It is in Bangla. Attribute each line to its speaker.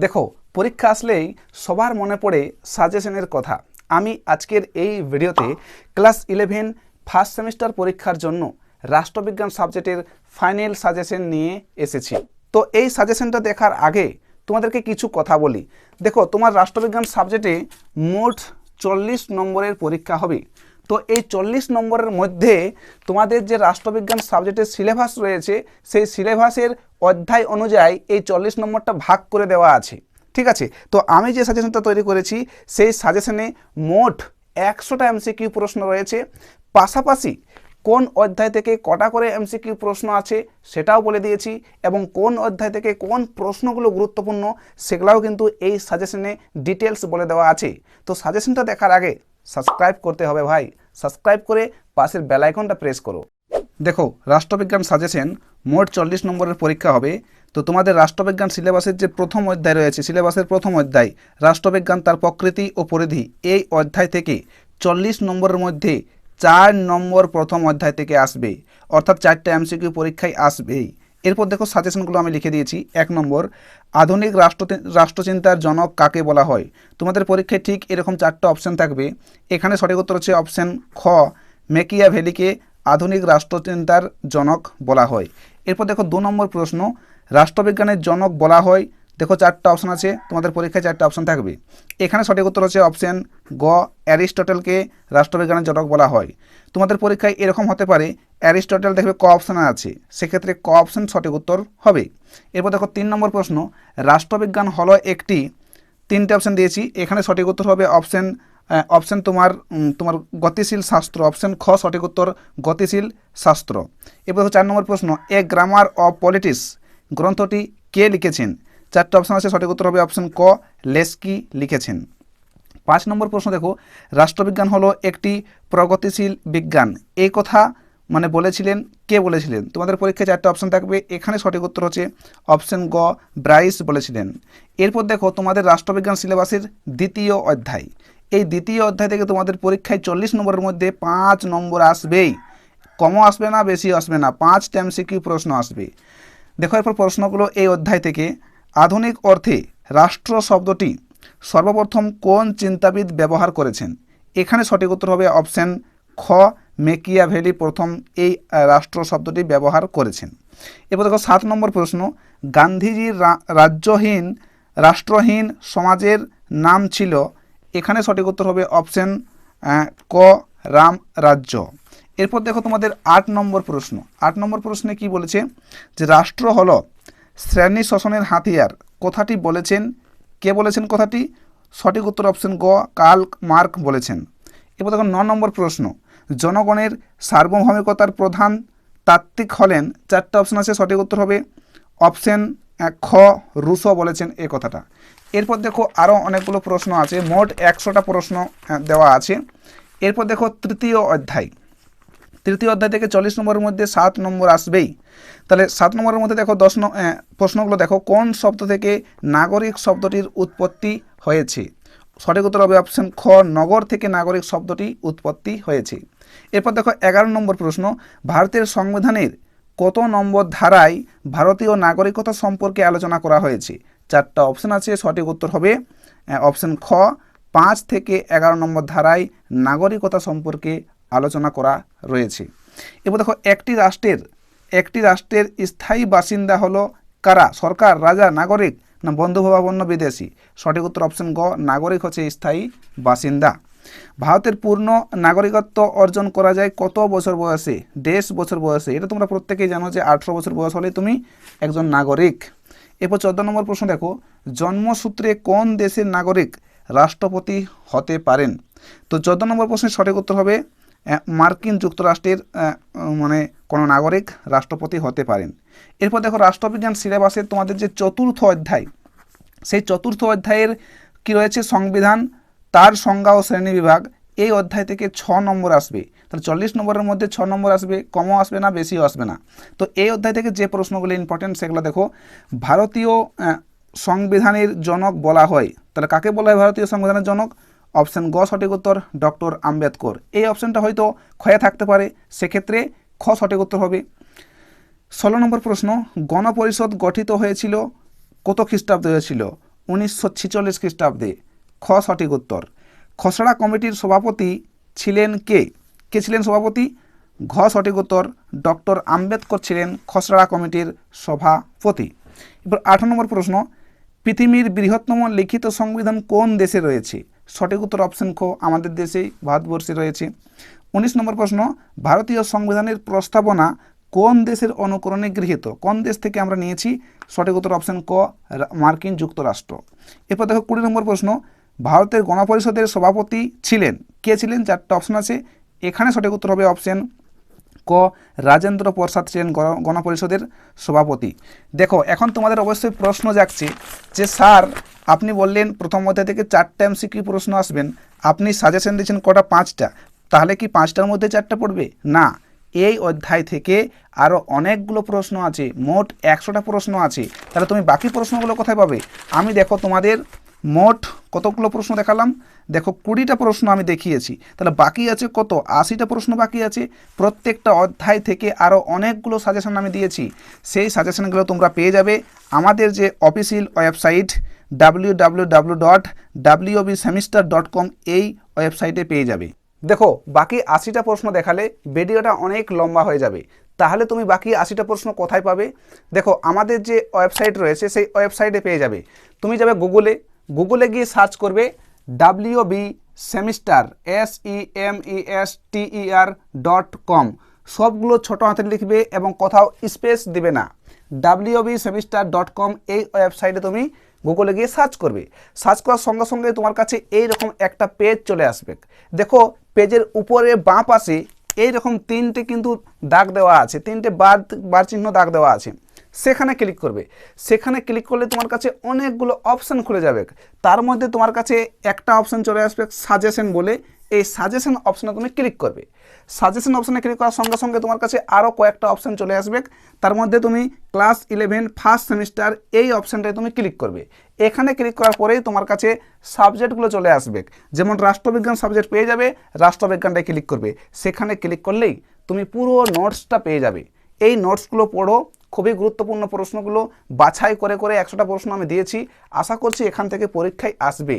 Speaker 1: দেখো, পরীক্ষা আসলেই সবার মনে পড়ে সাজেশনের কথা। আমি আজকের এই ভিডিওতে ক্লাস ইলেভেন ফার্স্ট সেমিস্টার পরীক্ষার জন্য রাষ্ট্রবিজ্ঞান সাবজেক্টের ফাইনাল সাজেশন নিয়ে এসেছি। তো এই সাজেশনটা দেখার আগে তোমাদেরকে কিছু কথা বলি। দেখো, তোমার রাষ্ট্রবিজ্ঞান সাবজেক্টে মোট চল্লিশ নম্বরের পরীক্ষা হবে। তো এই চল্লিশ নম্বরের মধ্যে তোমাদের যে রাষ্ট্রবিজ্ঞান সাবজেক্টের সিলেবাস রয়েছে, সেই সিলেবাসের অধ্যায় অনুযায়ী এই চল্লিশ নম্বরটা ভাগ করে দেওয়া আছে। ঠিক আছে? তো আমি যে সাজেশনটা তৈরি করেছি, সেই সাজেশনে মোট একশোটা এমসিকিউ প্রশ্ন রয়েছে। পাশাপাশি কোন অধ্যায় থেকে কটা করে এমসিকিউ প্রশ্ন আছে সেটাও বলে দিয়েছি এবং কোন অধ্যায় থেকে কোন প্রশ্নগুলো গুরুত্বপূর্ণ সেগুলাও কিন্তু এই সাজেশনে ডিটেলস বলে দেওয়া আছে। তো সাজেশনটা দেখার আগে সাবস্ক্রাইব করতে হবে ভাই। সাবস্ক্রাইব করে পাশের বেল আইকনটা প্রেস করো। দেখো, রাষ্ট্রবিজ্ঞান সাজেশন, মোট চল্লিশ নম্বরের পরীক্ষা হবে। তো তোমাদের রাষ্ট্রবিজ্ঞান সিলেবাসের যে প্রথম অধ্যায় রয়েছে, সিলেবাসের প্রথম অধ্যায়, রাষ্ট্রবিজ্ঞান তার প্রকৃতি ও পরিধি, এই অধ্যায় থেকে চল্লিশ নম্বরের মধ্যে চার নম্বর প্রথম অধ্যায় থেকে আসবে। অর্থাৎ চারটে এমসিকিউ পরীক্ষায় আসবেই। এরপর দেখো সাজেশনগুলো আমি লিখে দিয়েছি। এক নম্বর, আধুনিক রাষ্ট্র রাষ্ট্রচিন্তার জনক কাকে বলা হয়? তোমাদের পরীক্ষায় ঠিক এরকম চারটে অপশান থাকবে। এখানে সঠিক উত্তর হচ্ছে অপশান খ মেকিয়া ভ্যালিকে আধুনিক রাষ্ট্রচিন্তার জনক বলা হয়। এরপর দেখো দু নম্বর প্রশ্ন, রাষ্ট্রবিজ্ঞানের জনক বলা হয় দেখো চারটা অপশন আছে, তোমাদের পরীক্ষায় চারটা অপশন থাকবে। এখানে সঠিক উত্তর হচ্ছে অপশন গ, অ্যারিস্টটলকে রাষ্ট্রবিজ্ঞানের জনক বলা হয়। তোমাদের পরীক্ষায় এরকম হতে পারে, অ্যারিস্টটল দেখবে ক অপশানে আছে, সেক্ষেত্রে ক অপশন সঠিক উত্তর হবে। এরপর দেখো তিন নম্বর প্রশ্ন, রাষ্ট্রবিজ্ঞান হলো একটি, তিনটে অপশন দিয়েছি, এখানে সঠিক উত্তর হবে অপশন অপশন তোমার তোমার গতিশীল শাস্ত্র অপশন খ সঠিক উত্তর, গতিশীল শাস্ত্র। এরপর দেখো চার নম্বর প্রশ্ন, এ গ্রামার অফ পলিটিক্স গ্রন্থটি কে লিখেছেন? চারটে অপশন আছে, সঠিক উত্তর হবে অপশন ক, লেস্কি লিখেছেন। পাঁচ নম্বর প্রশ্ন দেখো, রাষ্ট্রবিজ্ঞান হলো একটি প্রগতিশীল বিজ্ঞান। এই কথা মানে বলেছিলেন, কে বলেছিলেন? তোমাদের পরীক্ষায় চারটে অপশন থাকবে, এখানে সঠিক উত্তর হচ্ছে অপশন গ, ব্রাইস বলেছিলেন। এরপর দেখো, তোমাদের রাষ্ট্রবিজ্ঞান সিলেবাসের দ্বিতীয় অধ্যায়। এই দ্বিতীয় অধ্যায় থেকে তোমাদের পরীক্ষায় চল্লিশ নম্বরের মধ্যে পাঁচ নম্বর আসবেই। কমও আসবে না বেশি আসবে না পাঁচ সিকিউ প্রশ্ন আসবে। দেখো এরপর প্রশ্নগুলো এই অধ্যায় থেকে। আধুনিক অর্থে রাষ্ট্র শব্দটি সর্বপ্রথম কোন চিন্তাবিদ ব্যবহার করেছেন? এখানে সঠিক উত্তর হবে অপশন খ মেকিয়া ভ্যালি প্রথম এই রাষ্ট্র শব্দটি ব্যবহার করেছেন। এরপর দেখো সাত নম্বর প্রশ্ন গান্ধীজির রাজ্যহীন, রাষ্ট্রহীন সমাজের নাম ছিল। এখানে সঠিক উত্তর হবে অপশন ক, রাম রাজ্য। এরপর দেখো তোমাদের আট নম্বর প্রশ্ন। আট নম্বর প্রশ্নে কি বলেছে? যে রাষ্ট্র হলো শ্রেণি শোষণের হাতিয়ার। কথাটি বলেছেন, কে বলেছেন কথাটি? সঠিক উত্তর অপশন গ কাল মার্ক বলেছেন। এরপর দেখো ন নম্বর প্রশ্ন। জনগণের সার্বভৌমিকতার প্রধান তাত্ত্বিক হলেন, চারটা অপশন আছে, সঠিক উত্তর হবে অপশন খ, রুশো বলেছেন এ কথাটা। এরপর দেখো আরও অনেকগুলো প্রশ্ন আছে, মোট একশোটা প্রশ্ন দেওয়া আছে। এরপর দেখো, তৃতীয় অধ্যায়। তৃতীয় অধ্যায় থেকে চল্লিশ নম্বরের মধ্যে সাত নম্বর আসবেই। তাহলে সাত নম্বরের মধ্যে দেখো দশ প্রশ্নগুলো দেখো, কোন শব্দ থেকে নাগরিক শব্দটির উৎপত্তি হয়েছে? সঠিক উত্তর হবে অপশন খ, নগর থেকে নাগরিক শব্দটি উৎপত্তি হয়েছে। এরপর দেখো এগারো নম্বর প্রশ্ন, ভারতের সংবিধানের কত নম্বর ধারায় ভারতীয় নাগরিকতা সম্পর্কে আলোচনা করা হয়েছে? চারটা অপশন আছে, সঠিক উত্তর হবে অপশন খ, পাঁচ থেকে এগারো নম্বর ধারায় নাগরিকতা সম্পর্কে আলোচনা করা রয়েছে। এবার দেখো, একটি রাষ্ট্রের একটি রাষ্ট্রের স্থায়ী বাসিন্দা হলো কারা? সরকার, রাজা, নাগরিক না বন্ধুভাবাপন্ন বিদেশি? সঠিক উত্তর অপশন গ, নাগরিক হচ্ছে স্থায়ী বাসিন্দা। ভারতের পূর্ণ নাগরিকত্ব অর্জন করা যায় কত বছর বয়সে? দেশ বছর বয়সে। এটা তোমরা প্রত্যেকেই জানো যে আঠেরো বছর বয়স হলে তুমি একজন নাগরিক। এরপর চোদ্দ নম্বর প্রশ্ন দেখো, জন্মসূত্রে কোন দেশের নাগরিক রাষ্ট্রপতি হতে পারেন? তো চোদ্দ নম্বর প্রশ্নের সঠিক উত্তর হবে মার্কিন যুক্তরাষ্ট্রের মানে কোনো নাগরিক রাষ্ট্রপতি হতে পারেন। এরপর দেখো রাষ্ট্রবিজ্ঞান সিলেবাসের তোমাদের যে চতুর্থ অধ্যায়, সেই চতুর্থ অধ্যায়ের কি রয়েছে সংবিধান, তার সংজ্ঞা ও শ্রেণি বিভাগ, এই অধ্যায় থেকে ছ নম্বর আসবে। তাহলে চল্লিশ নম্বরের মধ্যে ছ নম্বর আসবে, কমও আসবে না, বেশিও আসবে না। তো এই অধ্যায় থেকে যে প্রশ্নগুলো ইম্পর্টেন্ট সেগুলো দেখো। ভারতীয় সংবিধানের জনক বলা হয়। তাহলে কাকে বলা হয় ভারতীয় সংবিধানের জনক? অপশন গ সঠিক উত্তর, ডক্টর আম্বেদকর। এই অপশনটা হয়তো ক্ষয়ে থাকতে পারে, সেক্ষেত্রে খ সঠিক উত্তর হবে। ষোলো নম্বর প্রশ্ন, গণপরিষদ গঠিত হয়েছিল কত খ্রিস্টাব্দে হয়েছিল? উনিশশো ছিচল্লিশ খ্রিস্টাব্দে। খ সঠিক উত্তর। খসড়া কমিটির সভাপতি ছিলেন কে? কে ছিলেন সভাপতি? ঘ সঠিক উত্তর, ডক্টর আম্বেদকর ছিলেন খসড়া কমিটির সভাপতি। এবার আঠারো নম্বর প্রশ্ন, পৃথিবীর বৃহত্তম লিখিত সংবিধান কোন দেশে রয়েছে? সঠিক উত্তর অপশন খ আমাদের দেশেই ভারতবর্ষে রয়েছে। উনিশ নম্বর প্রশ্ন, ভারতীয় সংবিধানের প্রস্তাবনা কোন দেশের অনুকরণে গৃহীত? কোন দেশ থেকে আমরা নিয়েছি? সঠিক উত্তর অপশন ক মার্কিন যুক্তরাষ্ট্র। এরপর দেখো কুড়ি নম্বর প্রশ্ন, ভারতের গণপরিষদের সভাপতি ছিলেন? কে ছিলেন? চারটা অপশন আছে। এখানে সঠিক উত্তর হবে অপশন ক রাজেন্দ্র প্রসাদ ছিলেন গণ- গণপরিষদের সভাপতি। দেখো, এখন তোমাদের অবশ্যই প্রশ্ন জাগছে যে, স্যার, আপনি বললেন প্রথম অধ্যায় থেকে চারটা এমসিকিউ প্রশ্ন আসবেন। আপনি সাজেশন দিয়েছেন কটা? পাঁচটা। তাহলে কি পাঁচটার মধ্যে চারটা পড়বে? না। এই অধ্যায় থেকে আরও অনেকগুলো প্রশ্ন আছে। মোট একশোটা প্রশ্ন আছে। তাহলে তুমি বাকি প্রশ্নগুলো কোথায় পাবে? আমি দেখো তোমাদের মোট কতগুলো প্রশ্ন দেখালাম? দেখো কুড়িটা প্রশ্ন আমি দেখিয়েছি। তাহলে বাকি আছে কত? আশিটা প্রশ্ন বাকি আছে। প্রত্যেকটা অধ্যায় থেকে আরও অনেকগুলো সাজেশন আমি দিয়েছি। সেই সাজেশনগুলো তোমরা পেয়ে যাবে। আমাদের যে official website W W dot semester dot com এই ওয়েবসাইটে পেয়ে যাবে। দেখো, বাকি আশিটা প্রশ্ন দেখালে ভিডিওটা অনেক লম্বা হয়ে যাবে। তাহলে তুমি বাকি আশিটা প্রশ্ন কোথায় পাবে? দেখো, আমাদের যে ওয়েবসাইট রয়েছে, সেই ওয়েবসাইটে পেয়ে যাবে। তুমি যাবে গুগলে গুগলে গিয়ে সার্চ করবে W B semester S E M E S T E R dot com সবগুলো ছোট হাতে লিখবে এবং কোথাও স্পেস দিবে না। ডাব্লিউবি সেমিস্টার ডট কম এই ওয়েবসাইটে তুমি গুগলে গিয়ে সার্চ করবে। সার্চ করার সঙ্গে সঙ্গে তোমার কাছে এই রকম একটা পেজ চলে আসবে। দেখো পেজের উপরে বাঁ পাশে এই রকম তিনটে কিন্তু দাগ দেওয়া আছে। তিনটে বার বার চিহ্ন দাগ দেওয়া আছে। সেখানে ক্লিক করবে। সেখানে ক্লিক করলে তোমার কাছে অনেকগুলো অপশান খুলে যাবে। তার মধ্যে তোমার কাছে একটা অপশান চলে আসবে সাজেশন বলে। এই সাজেশন অপশানে তুমি ক্লিক করবে। সাজেশন অপশানে ক্লিক করার সঙ্গে সঙ্গে তোমার কাছে আরও কয়েকটা অপশান চলে আসবে। তার মধ্যে তুমি ক্লাস ইলেভেন ফার্স্ট সেমিস্টার এই অপশানটায় তুমি ক্লিক করবে। এখানে ক্লিক করার পরেই তোমার কাছে সাবজেক্টগুলো চলে আসবে। যেমন রাষ্ট্রবিজ্ঞান সাবজেক্ট পেয়ে যাবে, রাষ্ট্রবিজ্ঞানটায় ক্লিক করবে। সেখানে ক্লিক করলেই তুমি পুরো নোটসটা পেয়ে যাবে। এই নোটসগুলো পড়ো খুবই গুরুত্বপূর্ণ প্রশ্নগুলো বাছাই করে করে একশোটা প্রশ্ন আমি দিয়েছি। আশা করছি এখান থেকে পরীক্ষায় আসবে।